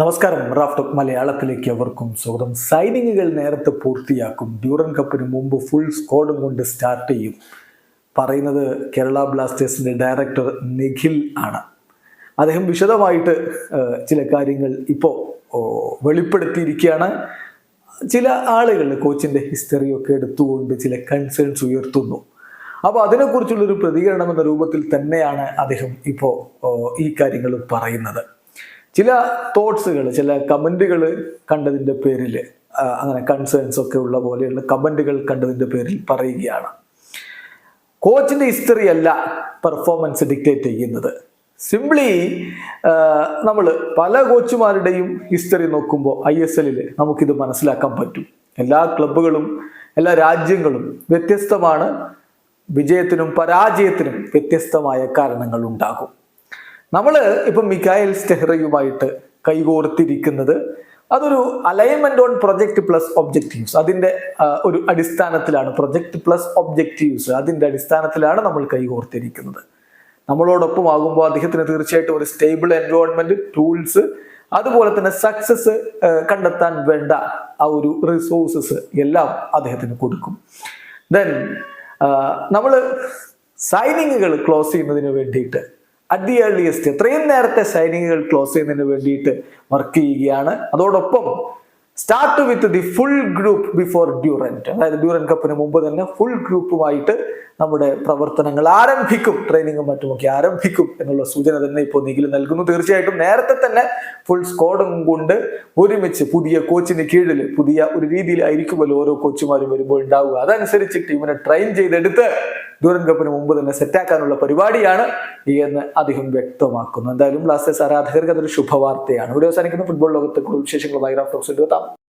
നമസ്കാരം റാഫ് റാഫ്റ്റോക്ക് മലയാളത്തിലേക്ക് അവർക്കും സ്വാഗതം. സൈനിങ്ങുകൾ നേരത്തെ പൂർത്തിയാക്കും. ഡ്യൂറൻ കപ്പിന് മുമ്പ് ഫുൾ സ്ക്വാഡും കൊണ്ട് സ്റ്റാർട്ട് ചെയ്യും. പറയുന്നത് കേരള ബ്ലാസ്റ്റേഴ്സിന്റെ ഡയറക്ടർ നിഖിൽ ആണ്. അദ്ദേഹം വിശദമായിട്ട് ചില കാര്യങ്ങൾ ഇപ്പോൾ വെളിപ്പെടുത്തിയിരിക്കുകയാണ്. ചില ആളുകൾ കോച്ചിന്റെ ഹിസ്റ്ററിയൊക്കെ എടുത്തുകൊണ്ട് ചില കൺസേൺസ് ഉയർത്തുന്നു. അപ്പോൾ അതിനെക്കുറിച്ചുള്ളൊരു പ്രതികരണം എന്ന രൂപത്തിൽ തന്നെയാണ് അദ്ദേഹം ഇപ്പോൾ ഈ കാര്യങ്ങൾ പറയുന്നത്. ചില തോട്ട്സുകൾ ചില കമന്റുകൾ കണ്ടതിന്റെ പേരിൽ അങ്ങനെ കൺസേൺസ് ഒക്കെ ഉള്ള പോലെയുള്ള കമന്റുകൾ കണ്ടതിന്റെ പേരിൽ പറയുകയാണ്. കോച്ചിന്റെ ഹിസ്റ്ററി അല്ല പെർഫോമൻസ് ഡിക്റ്റേറ്റ് ചെയ്യുന്നത്. സിംപ്ലി നമ്മൾ പല കോച്ചുമാരുടെയും ഹിസ്റ്ററി നോക്കുമ്പോൾ ഐ എസ് എല്ലിൽ നമുക്കിത് മനസ്സിലാക്കാൻ പറ്റും. എല്ലാ ക്ലബുകളും എല്ലാ രാജ്യങ്ങളും വ്യത്യസ്തമാണ്. വിജയത്തിനും പരാജയത്തിനും വ്യത്യസ്തമായ കാരണങ്ങൾ ഉണ്ടാകും. നമ്മൾ ഇപ്പം മിക്കായൽ സ്റ്റെഹ്റയുമായിട്ട് കൈകോർത്തിരിക്കുന്നത് അതൊരു alignment on project plus objectives അതിന്റെ ഒരു അടിസ്ഥാനത്തിലാണ്. പ്രൊജക്ട് പ്ലസ് ഒബ്ജക്റ്റീവ്സ് അതിന്റെ അടിസ്ഥാനത്തിലാണ് നമ്മൾ കൈകോർത്തിരിക്കുന്നത്. നമ്മളോടൊപ്പം ആകുമ്പോൾ അദ്ദേഹത്തിന് തീർച്ചയായിട്ടും ഒരു സ്റ്റേബിൾ എൻവയോൺമെന്റ് ടൂൾസ് അതുപോലെ തന്നെ സക്സസ് കണ്ടെത്താൻ വേണ്ട ആ ഒരു റിസോഴ്സസ് എല്ലാം അദ്ദേഹത്തിന് കൊടുക്കും. ദെൻ നമ്മൾ സൈനിങ്ങുകൾ ക്ലോസ് ചെയ്യുന്നതിന് വേണ്ടിയിട്ട് അറ്റ് ദി ഏർലിയസ്റ്റ് എത്രയും നേരത്തെ സൈനിങ്ങുകൾ ക്ലോസ് ചെയ്യുന്നതിന് വേണ്ടിയിട്ട് വർക്ക് ചെയ്യുകയാണ്. അതോടൊപ്പം start with the full group before Durand അതായത് ഡ്യൂറൻ കപ്പിന് മുമ്പ് തന്നെ ഫുൾ ഗ്രൂപ്പുമായിട്ട് നമ്മുടെ പ്രവർത്തനങ്ങൾ ആരംഭിക്കും ട്രെയിനിങ്ങും മറ്റുമൊക്കെ ആരംഭിക്കും എന്നുള്ള സൂചന തന്നെ ഇപ്പോൾ നിഖിൽ നൽകുന്നു. തീർച്ചയായിട്ടും നേരത്തെ തന്നെ ഫുൾ സ്ക്വാഡും കൊണ്ട് ഒരുമിച്ച് പുതിയ കോച്ചിന് കീഴിൽ പുതിയ ഒരു രീതിയിലായിരിക്കുമല്ലോ ഓരോ കോച്ചുമാരും വരുമ്പോൾ ഉണ്ടാവുക. അതനുസരിച്ച് ടീമിനെ ട്രെയിൻ ചെയ്തെടുത്ത് ഡ്യൂറൻ കപ്പിന് മുമ്പ് തന്നെ സെറ്റാക്കാനുള്ള പരിപാടിയാണ് എന്ന് അദ്ദേഹം വ്യക്തമാക്കുന്നു. എന്തായാലും ബ്ലാസ്റ്റേഴ്സ് ആരാധകർക്ക് അതൊരു ശുഭവാർത്തയാണ്. ഇവിടെ അവസാനിക്കുന്ന. ഫുട്ബോൾ ലോകത്തെ കൂടുതൽ വിശേഷങ്ങൾ റാഫ്റ്റോക്സ് എത്താം